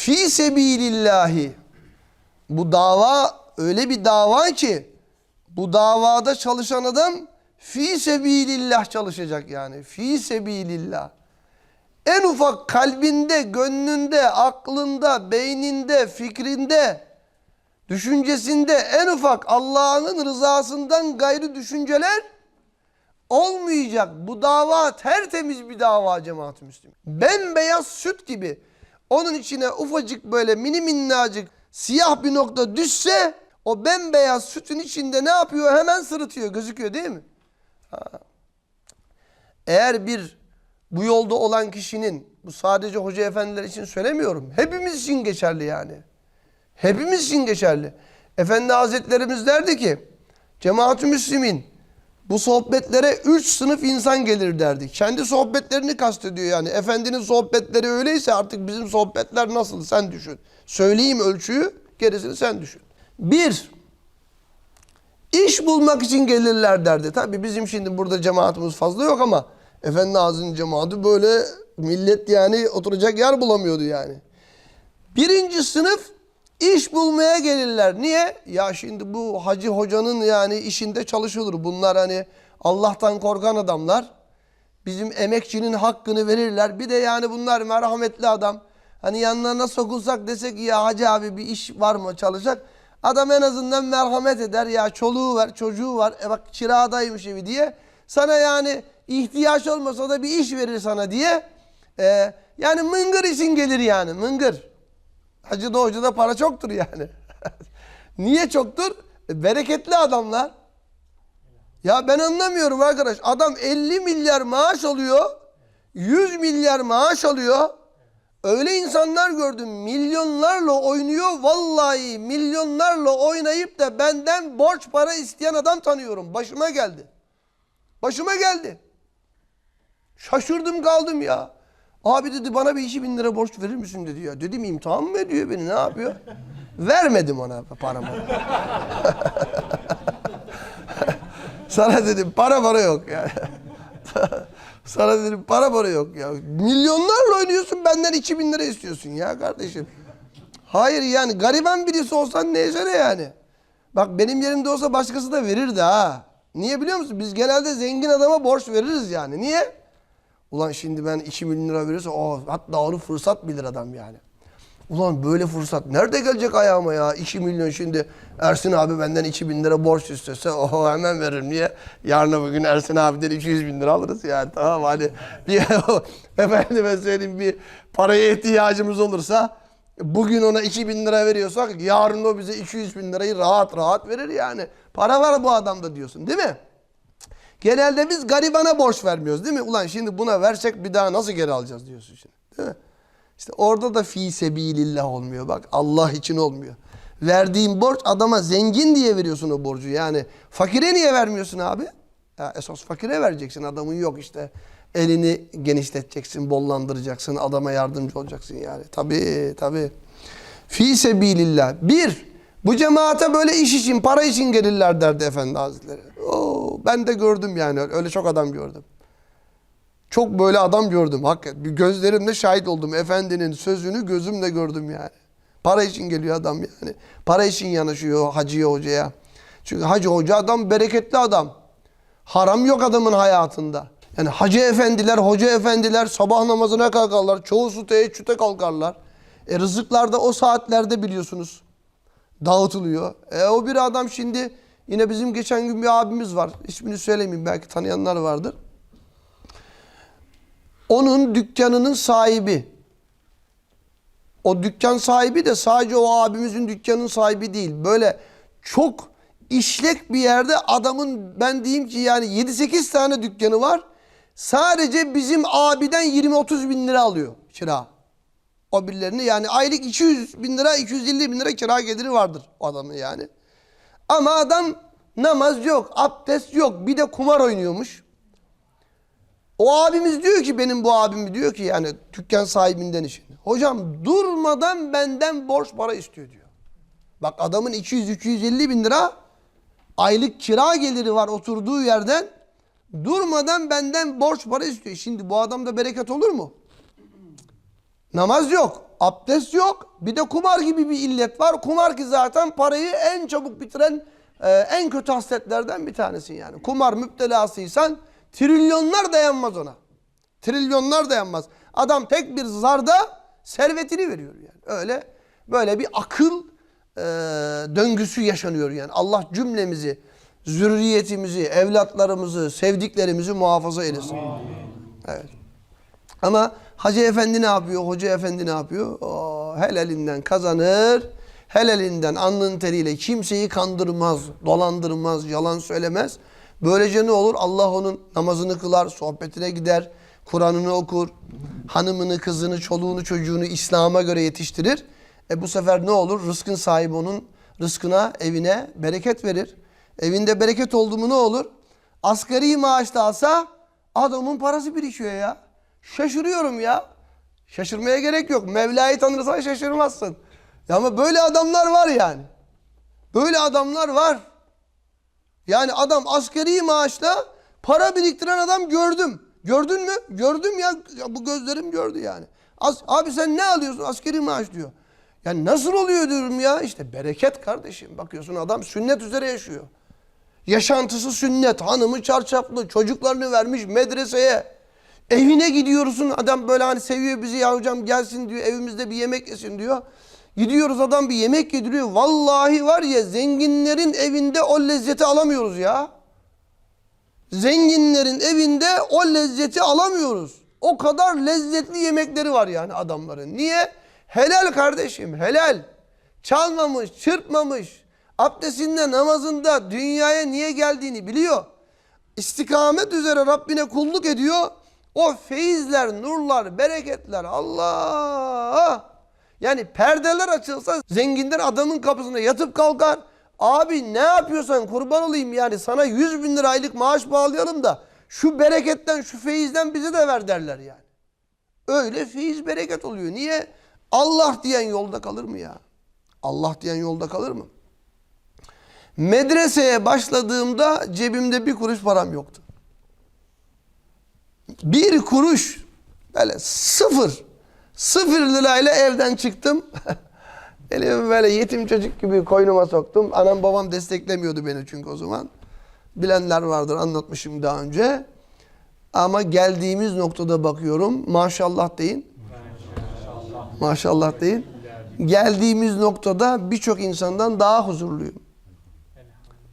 Fi sebilillahi. Bu dava öyle bir dava ki bu davada çalışan adam fi sebilillah çalışacak yani. Fi sebilillah. En ufak kalbinde, gönlünde, aklında, beyninde, fikrinde, düşüncesinde en ufak Allah'ın rızasından gayrı düşünceler olmayacak. Bu dava tertemiz bir dava cemaat-i müslümin. Bembeyaz süt gibi onun içine ufacık böyle mini minnacık siyah bir nokta düşse o bembeyaz sütün içinde ne yapıyor? Hemen sırıtıyor. Gözüküyor değil mi? Eğer bir bu yolda olan kişinin bu sadece hoca efendiler için söylemiyorum. Hepimiz için geçerli yani. Hepimiz için geçerli. Efendi Hazretlerimiz derdi ki cemaat-ü müslimin bu sohbetlere üç sınıf insan gelir derdi. Kendi sohbetlerini kastediyor yani. Efendinin sohbetleri öyleyse artık bizim sohbetler nasıl sen düşün. Söyleyeyim ölçüyü gerisini sen düşün. Bir, iş bulmak için gelirler derdi. Tabi bizim şimdi burada cemaatimiz fazla yok ama Efendi Hazretleri'nin cemaati böyle millet yani oturacak yer bulamıyordu yani. Birinci sınıf iş bulmaya gelirler. Niye? Ya şimdi bu hacı hocanın yani işinde çalışılır. Bunlar hani Allah'tan korkan adamlar. Bizim emekçinin hakkını verirler. Bir de yani bunlar merhametli adam. Hani yanlarına sokulsak desek ya hacı abi bir iş var mı çalışacak. Adam en azından merhamet eder. Ya çoluğu var, çocuğu var. E bak kiradaymış evi diye. Sana yani ihtiyaç olmasa da bir iş verir sana diye. E, yani mıngır için gelir yani mıngır. Hacı da hoca da para çoktur yani. Niye çoktur? E, bereketli adamlar. Ya ben anlamıyorum arkadaş. Adam 50 milyar maaş alıyor. 100 milyar maaş alıyor. Öyle insanlar gördüm. Milyonlarla oynuyor. Vallahi milyonlarla oynayıp da benden borç para isteyen adam tanıyorum. Başıma geldi. Başıma geldi. Şaşırdım kaldım ya. Abi dedi bana bir 2000 lira borç verir misin dedi ya. Dedim imtihan mı ediyor beni ne yapıyor? Vermedim ona paramı. Sana dedim para para yok yani. Sana dedim para para yok ya. Milyonlarla oynuyorsun benden 2000 lira istiyorsun ya kardeşim. Hayır yani gariban birisi olsan ne yani. Bak benim yerimde olsa başkası da verirdi ha. Niye biliyor musun? Biz genelde zengin adama borç veririz yani. Niye? Ulan şimdi ben 2 milyon lira verirse o hatta onu fırsat bilir adam yani. Ulan böyle fırsat nerede gelecek ayağıma ya? 2 milyon şimdi Ersin abi benden 2 bin lira borç istese oho hemen veririm niye? Yarın bugün Ersin abiden 200 bin lira alırız yani tamam hani bir efendime söyleyeyim bir paraya ihtiyacımız olursa bugün ona 2 bin lira veriyorsak yarın o bize 200 bin lirayı rahat rahat verir yani. Para var bu adamda diyorsun değil mi? Genelde biz garibana borç vermiyoruz değil mi? Ulan şimdi buna versek bir daha nasıl geri alacağız diyorsun şimdi. Değil mi? İşte orada da fi sebilillah olmuyor. Bak Allah için olmuyor. Verdiğin borç adama zengin diye veriyorsun o borcu. Yani fakire niye vermiyorsun abi? Ya esas fakire vereceksin. Adamın yok işte. Elini genişleteceksin, bollandıracaksın, adama yardımcı olacaksın yani. Tabii, tabii. Fi sebilillah. Bir, bu cemaate böyle iş için, para için gelirler derdi Efendi Hazretleri. Ben de gördüm yani. Öyle çok adam gördüm. Çok böyle adam gördüm. Hakikaten gözlerimle şahit oldum. Efendinin sözünü gözümle gördüm yani. Para için geliyor adam yani. Para için yanaşıyor hacıya hocaya. Çünkü hacı hoca adam bereketli adam. Haram yok adamın hayatında. Yani hacı efendiler, hoca efendiler sabah namazına kalkarlar. Çoğusu teheccüde kalkarlar. E rızıklar da o saatlerde biliyorsunuz dağıtılıyor. E o bir adam şimdi yine bizim geçen gün bir abimiz var. İsmini söylemeyeyim belki tanıyanlar vardır. Onun dükkanının sahibi. O dükkan sahibi de sadece o abimizin dükkanın sahibi değil. Böyle çok işlek bir yerde adamın ben diyeyim ki yani 7-8 tane dükkanı var. Sadece bizim abiden 20-30 bin lira alıyor kira. O birilerini yani aylık 200 bin lira 250 bin lira kira geliri vardır o adamın yani. Ama adam namaz yok, abdest yok bir de kumar oynuyormuş. O abimiz diyor ki benim bu abim diyor ki yani dükkan sahibinden için. Hocam durmadan benden borç para istiyor diyor. Bak adamın 200-250 bin lira aylık kira geliri var oturduğu yerden. Durmadan benden borç para istiyor. Şimdi bu adamda bereket olur mu? Namaz yok. Abdest yok. Bir de kumar gibi bir illet var. Kumar ki zaten parayı en çabuk bitiren e, en kötü hasletlerden bir tanesi yani. Kumar müptelasıysan trilyonlar dayanmaz ona. Trilyonlar dayanmaz. Adam tek bir zarda servetini veriyor yani. Öyle böyle bir akıl e, döngüsü yaşanıyor yani. Allah cümlemizi, zürriyetimizi, evlatlarımızı, sevdiklerimizi muhafaza eylesin. Evet. Ama Hacı Efendi ne yapıyor? Hoca Efendi ne yapıyor? O, helalinden kazanır. Helalinden alnının teriyle kimseyi kandırmaz, dolandırmaz, yalan söylemez. Böylece ne olur? Allah onun namazını kılar, sohbetine gider, Kur'an'ını okur, hanımını, kızını, çoluğunu, çocuğunu İslam'a göre yetiştirir. E bu sefer ne olur? Rızkın sahibi onun rızkına, evine bereket verir. Evinde bereket oldu mu ne olur? Asgari maaş da alsa adamın parası birikiyor ya. Şaşırıyorum ya. Şaşırmaya gerek yok. Mevla'yı tanırsan şaşırmazsın. Ya ama böyle adamlar var yani. Böyle adamlar var. Yani adam asgari maaşla para biriktiren adam gördüm. Gördün mü? Gördüm ya. ya bu gözlerim gördü yani. As abi sen ne alıyorsun? Askeri maaş diyor. Ya nasıl oluyor diyorum ya. İşte bereket kardeşim. Bakıyorsun adam sünnet üzere yaşıyor. Yaşantısı sünnet. Hanımı çarşaflı. Çocuklarını vermiş medreseye. Evine gidiyorsun adam böyle hani seviyor bizi ya hocam gelsin diyor evimizde bir yemek yesin diyor. Gidiyoruz adam bir yemek yediriyor. Vallahi var ya zenginlerin evinde o lezzeti alamıyoruz ya. Zenginlerin evinde o lezzeti alamıyoruz. O kadar lezzetli yemekleri var yani adamların. Niye? Helal kardeşim helal. Çalmamış, çırpmamış. Abdestinde, namazında dünyaya niye geldiğini biliyor. İstikamet üzere Rabbine kulluk ediyor. O feyizler, nurlar, bereketler Allah. Yani perdeler açılsa zenginler adamın kapısına yatıp kalkar. Abi ne yapıyorsan kurban olayım yani sana 100 bin lira aylık maaş bağlayalım da şu bereketten şu feyizden bize de ver derler yani. Öyle feyiz bereket oluyor. Niye? Allah diyen yolda kalır mı ya? Allah diyen yolda kalır mı? Medreseye başladığımda cebimde bir kuruş param yoktu. Bir kuruş böyle sıfır sıfır lirayla evden çıktım. Elimi böyle yetim çocuk gibi koynuma soktum. Anam babam desteklemiyordu beni çünkü o zaman. Bilenler vardır anlatmışım daha önce. Ama geldiğimiz noktada bakıyorum. Maşallah deyin. Maşallah deyin. Geldiğimiz noktada birçok insandan daha huzurluyum.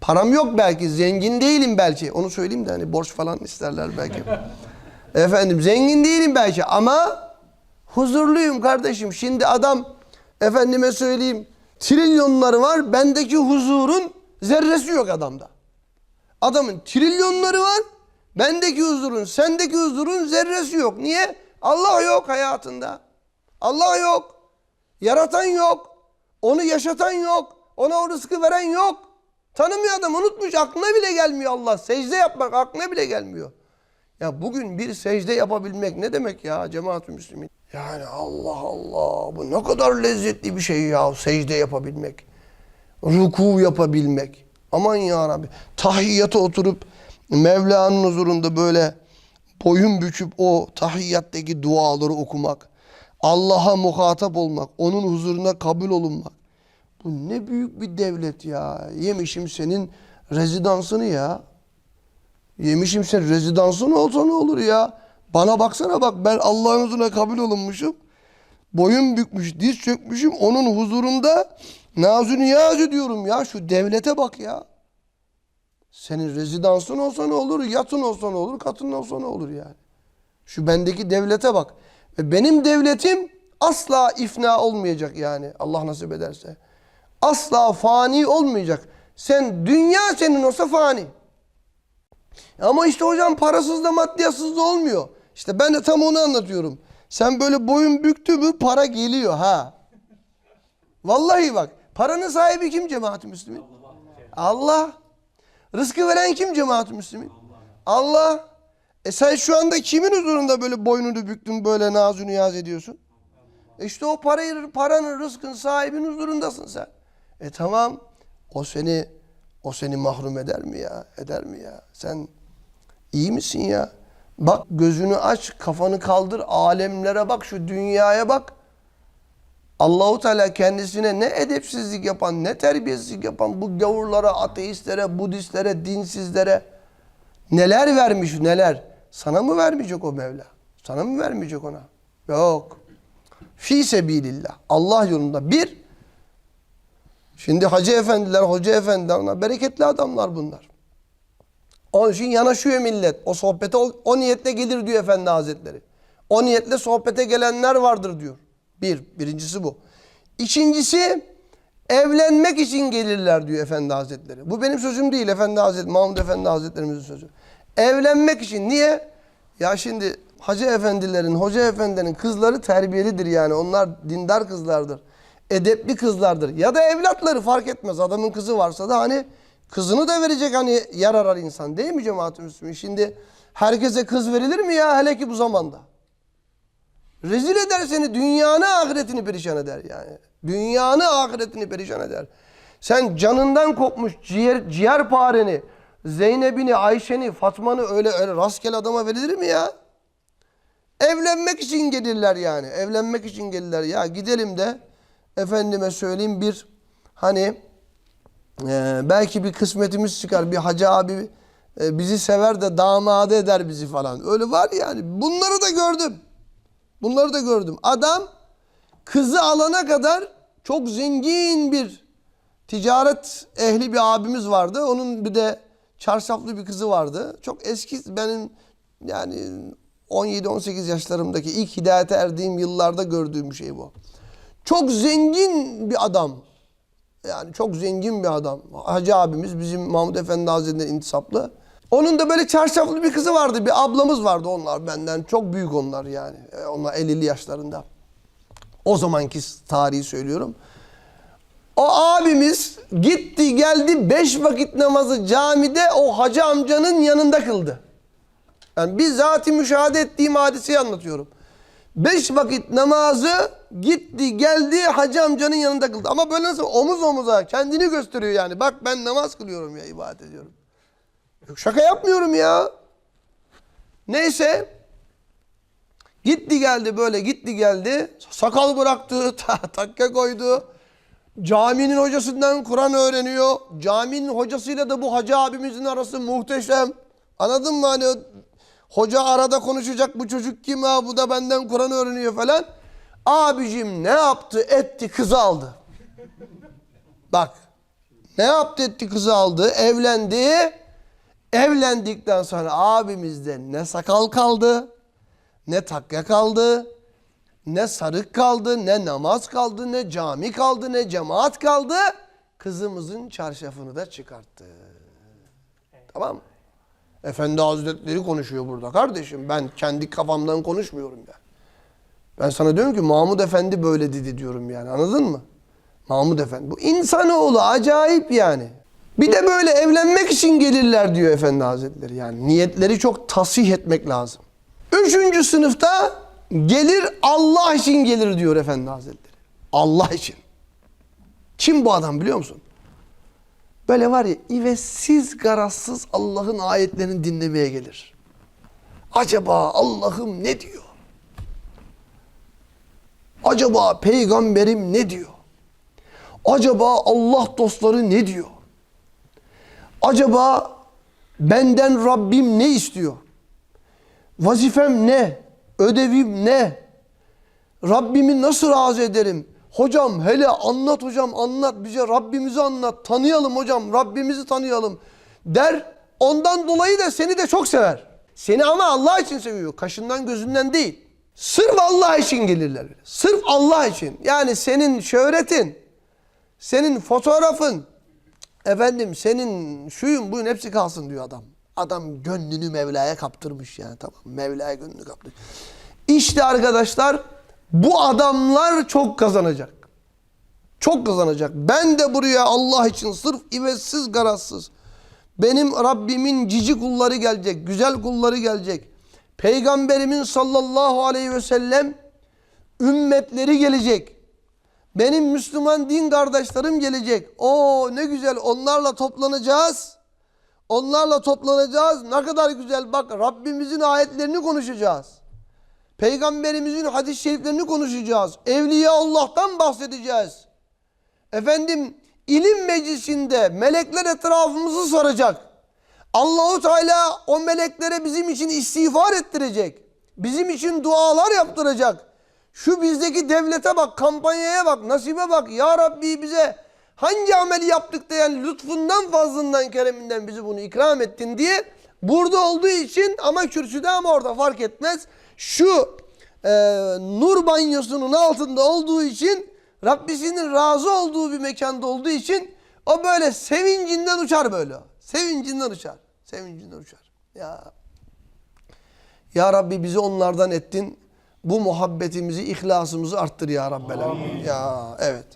Param yok belki, zengin değilim belki. Onu söyleyeyim de hani borç falan isterler belki. Efendim zengin değilim belki ama huzurluyum kardeşim. Şimdi adam efendime söyleyeyim trilyonları var. Bendeki huzurun zerresi yok adamda. Adamın trilyonları var. Bendeki huzurun, sendeki huzurun zerresi yok. Niye? Allah yok hayatında. Allah yok. Yaratan yok. Onu yaşatan yok. Ona o rızkı veren yok. Tanımıyor adam unutmuş aklına bile gelmiyor Allah. Secde yapmak aklına bile gelmiyor. Ya bugün bir secde yapabilmek ne demek ya cemaat-ü müslümin? Yani Allah Allah bu ne kadar lezzetli bir şey ya secde yapabilmek. Ruku yapabilmek. Aman ya Rabbi. Tahiyyata oturup Mevla'nın huzurunda böyle boyun büküp o tahiyyattaki duaları okumak. Allah'a muhatap olmak. Onun huzuruna kabul olunmak. Bu ne büyük bir devlet ya. Yemişim senin rezidansını ya. Yemişim sen rezidansın olsa ne olur ya. Bana baksana bak ben Allah'ın huzuruna kabul olunmuşum. Boyun bükmüş, diz çökmüşüm. Onun huzurunda nazü niyaz ediyorum ya. Şu devlete bak ya. Senin rezidansın olsa ne olur, yatın olsa ne olur, katın olsa ne olur yani. Şu bendeki devlete bak. Ve benim devletim asla ifna olmayacak yani Allah nasip ederse. Asla fani olmayacak. Sen dünya senin olsa fani. Ama işte hocam parasız da maddiyatsız da olmuyor. İşte ben de tam onu anlatıyorum. Sen böyle boyun büktü mü para geliyor ha. Vallahi bak paranın sahibi kim cemaat-i müslümin? Allah. Rızkı veren kim cemaat-i müslümin? Allah. E sen şu anda kimin huzurunda böyle boynunu büktün böyle nazı niyaz ediyorsun? E işte o parayı, paranın rızkın sahibinin huzurundasın sen. E tamam o seni o seni mahrum eder mi ya? Eder mi ya? Sen iyi misin ya? Bak gözünü aç, kafanı kaldır, alemlere bak, şu dünyaya bak. Allahu Teala kendisine ne edepsizlik yapan, ne terbiyesizlik yapan bu gavurlara, ateistlere, budistlere, dinsizlere neler vermiş neler. Sana mı vermeyecek o Mevla? Sana mı vermeyecek ona? Yok. Fi sebilillah. Allah yolunda. Bir, şimdi hacı efendiler, hoca efendiler, onlar bereketli adamlar bunlar. Onun için yanaşıyor millet. O sohbete o, o niyetle gelir diyor Efendi Hazretleri. O niyetle sohbete gelenler vardır diyor. Bir, birincisi bu. İkincisi evlenmek için gelirler diyor Efendi Hazretleri. Bu benim sözüm değil Efendi Hazretleri, Mahmud Efendi Hazretlerimizin sözü. Evlenmek için. Niye? Ya şimdi hacı efendilerin, hoca efendilerin kızları terbiyelidir yani. Onlar dindar kızlardır. Edepli kızlardır. Ya da evlatları fark etmez. Adamın kızı varsa da hani kızını da verecek hani yer arar insan. Değil mi cemaat-i? Şimdi herkese kız verilir mi ya? Hele ki bu zamanda. Rezil eder seni. Dünyanı ahiretini perişan eder yani. Dünyanı ahiretini perişan eder. Sen canından kopmuş ciğer, ciğerpareni, Zeynep'ini, Ayşe'ni, Fatma'nı öyle, öyle rastgele adama verilir mi ya? Evlenmek için gelirler yani. Evlenmek için gelirler. Ya gidelim de efendime söyleyeyim bir hani e, belki bir kısmetimiz çıkar. Bir hacı abi e, bizi sever de damadı eder bizi falan. Öyle var yani. Bunları da gördüm. Bunları da gördüm. Adam kızı alana kadar çok zengin bir ticaret ehli bir abimiz vardı. Onun bir de çarşaflı bir kızı vardı. Çok eski benim yani 17-18 yaşlarımdaki ilk hidayete erdiğim yıllarda gördüğüm şey bu. Çok zengin bir adam. Yani çok zengin bir adam. Hacı abimiz bizim Mahmud Efendi Hazretleri'nden intisaplı. Onun da böyle çarşaflı bir kızı vardı. Bir ablamız vardı onlar benden. Çok büyük onlar yani. E, Onlar 50'li yaşlarında. O zamanki tarihi söylüyorum. O abimiz gitti geldi beş vakit namazı camide o hacı amcanın yanında kıldı. Yani bizzat müşahede ettiğim hadiseyi anlatıyorum. Beş vakit namazı gitti geldi hacı amcanın yanında kıldı. Ama böyle nasıl omuz omuza kendini gösteriyor yani. Bak ben namaz kılıyorum ya ibadet ediyorum. Şaka yapmıyorum ya. Neyse. Gitti geldi böyle gitti geldi. Sakal bıraktı, ta- takke koydu. Caminin hocasından Kur'an öğreniyor. Caminin hocasıyla da bu hacı abimizin arası muhteşem. Anladın mı hani hoca arada konuşacak bu çocuk kim ha bu da benden Kur'an öğreniyor falan. Abicim ne yaptı etti kızı aldı. Bak ne yaptı etti kızı aldı evlendi. Evlendikten sonra abimizde ne sakal kaldı ne takya kaldı ne sarık kaldı, ne namaz kaldı, ne cami kaldı, ne cemaat kaldı. Kızımızın çarşafını da çıkarttı. Tamam mı? Efendi Hazretleri konuşuyor burada kardeşim. Ben kendi kafamdan konuşmuyorum ya. Ben sana diyorum ki Mahmud Efendi böyle dedi diyorum yani anladın mı? Mahmud Efendi. Bu insanoğlu acayip yani. Bir de böyle evlenmek için gelirler diyor Efendi Hazretleri. Yani niyetleri çok tasih etmek lazım. Üçüncü sınıfta gelir Allah için gelir diyor Efendi Hazretleri. Allah için. Kim bu adam biliyor musun? Böyle var ya ivesiz garazsız Allah'ın ayetlerini dinlemeye gelir. Acaba Allah'ım ne diyor? Acaba peygamberim ne diyor? Acaba Allah dostları ne diyor? Acaba benden Rabbim ne istiyor? Vazifem ne? Ödevim ne? Rabbimi nasıl razı ederim? Hocam hele anlat hocam anlat bize Rabbimizi anlat. Tanıyalım hocam Rabbimizi tanıyalım der. Ondan dolayı da seni de çok sever. Seni ama Allah için seviyor. Kaşından gözünden değil. Sırf Allah için gelirler. Sırf Allah için. Yani senin şöhretin, senin fotoğrafın, efendim senin şuyun buyun hepsi kalsın diyor adam. Adam gönlünü Mevla'ya kaptırmış yani tamam. Mevla'ya gönlünü kaptırmış. İşte arkadaşlar bu adamlar çok kazanacak. Çok kazanacak. Ben de buraya Allah için sırf ivetsiz garazsız. Benim Rabbimin cici kulları gelecek, güzel kulları gelecek. Peygamberimin sallallahu aleyhi ve sellem ümmetleri gelecek. Benim Müslüman din kardeşlerim gelecek. Oo ne güzel onlarla toplanacağız. Onlarla toplanacağız. Ne kadar güzel bak Rabbimizin ayetlerini konuşacağız. Peygamberimizin hadis-i şeriflerini konuşacağız. Evliya Allah'tan bahsedeceğiz. Efendim ilim meclisinde melekler etrafımızı saracak. Allahu Teala o meleklere bizim için istiğfar ettirecek. Bizim için dualar yaptıracak. Şu bizdeki devlete bak, kampanyaya bak, nasibe bak. Ya Rabbi bize hangi ameli yaptık da yani lütfundan, fazlından, kereminden bizi bunu ikram ettin diye burada olduğu için ama kürsüde ama orada fark etmez. Şu e, nur banyosunun altında olduğu için Rabbisinin razı olduğu bir mekanda olduğu için o böyle sevincinden uçar böyle. Sevincinden uçar. Sevincinden uçar. Ya ya Rabbi bizi onlardan ettin. Bu muhabbetimizi, ihlasımızı arttır ya Rabbel. Ya evet.